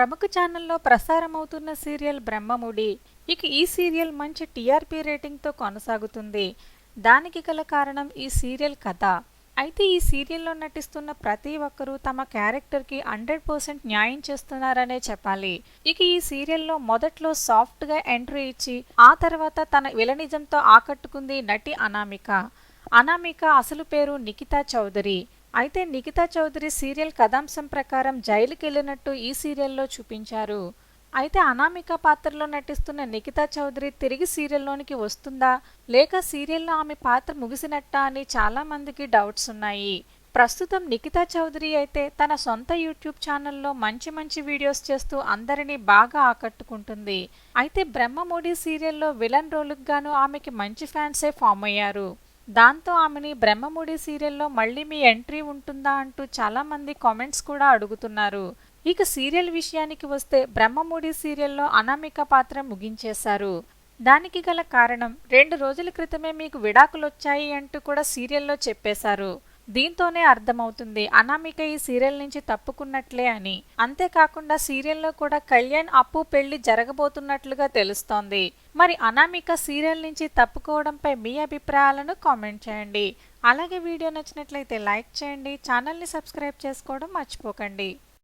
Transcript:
ప్రముఖ ఛానల్లో ప్రసారమవుతున్న సీరియల్ బ్రహ్మముడి. ఇక ఈ సీరియల్ మంచి టీఆర్పీ రేటింగ్తో కొనసాగుతుంది. దానికి గల కారణం ఈ సీరియల్ కథ. అయితే ఈ సీరియల్లో నటిస్తున్న ప్రతి ఒక్కరూ తమ క్యారెక్టర్కి హండ్రెడ్ పర్సెంట్ న్యాయం చేస్తున్నారనే చెప్పాలి. ఇక ఈ సీరియల్లో మొదట్లో సాఫ్ట్గా ఎంట్రీ ఇచ్చి ఆ తర్వాత తన విలనిజంతో ఆకట్టుకుంది నటి అనామిక. అనామిక అసలు పేరు నిఖితా చౌదరి. అయితే నిఖితా చౌదరి సీరియల్ కథాంశం ప్రకారం జైలుకి వెళ్ళినట్టు ఈ సీరియల్లో చూపించారు. అయితే అనామిక పాత్రలో నటిస్తున్న నిఖితా చౌదరి తిరిగి సీరియల్లోనికి వస్తుందా? లేక సీరియల్లో ఆమె పాత్ర ముగిసినట్టా అని చాలామందికి డౌట్స్ ఉన్నాయి. ప్రస్తుతం నిఖితా చౌదరి అయితే తన సొంత యూట్యూబ్ ఛానల్లో మంచి మంచి వీడియోస్ చేస్తూ అందరినీ బాగా ఆకట్టుకుంటుంది. అయితే బ్రహ్మమూడి సీరియల్లో విలన్ రోలుకు గాను ఆమెకి మంచి ఫ్యాన్సే ఫామ్ అయ్యారు. దాంతో ఆమెని బ్రహ్మముడి సీరియల్లో మళ్ళీ మీ ఎంట్రీ ఉంటుందా అంటూ చాలామంది కామెంట్స్ కూడా అడుగుతున్నారు. ఇక సీరియల్ విషయానికి వస్తే బ్రహ్మముడి సీరియల్లో అనామిక పాత్ర ముగించేశారు. దానికి గల కారణం రెండు రోజుల క్రితమే మీకు విడాకులు వచ్చాయి అంటూ కూడా సీరియల్లో చెప్పేశారు. దీంతోనే అర్థమవుతుంది అనామిక ఈ సీరియల్ నుంచి తప్పుకున్నట్లే అని. అంతేకాకుండా సీరియల్లో కూడా కళ్యాణ్ అప్పు పెళ్ళి జరగబోతున్నట్లుగా తెలుస్తోంది. మరి అనామిక సీరియల్ నుంచి తప్పుకోవడంపై మీ అభిప్రాయాలను కామెంట్ చేయండి. అలాగే వీడియో నచ్చినట్లయితే లైక్ చేయండి. ఛానల్ని సబ్స్క్రైబ్ చేసుకోవడం మర్చిపోకండి.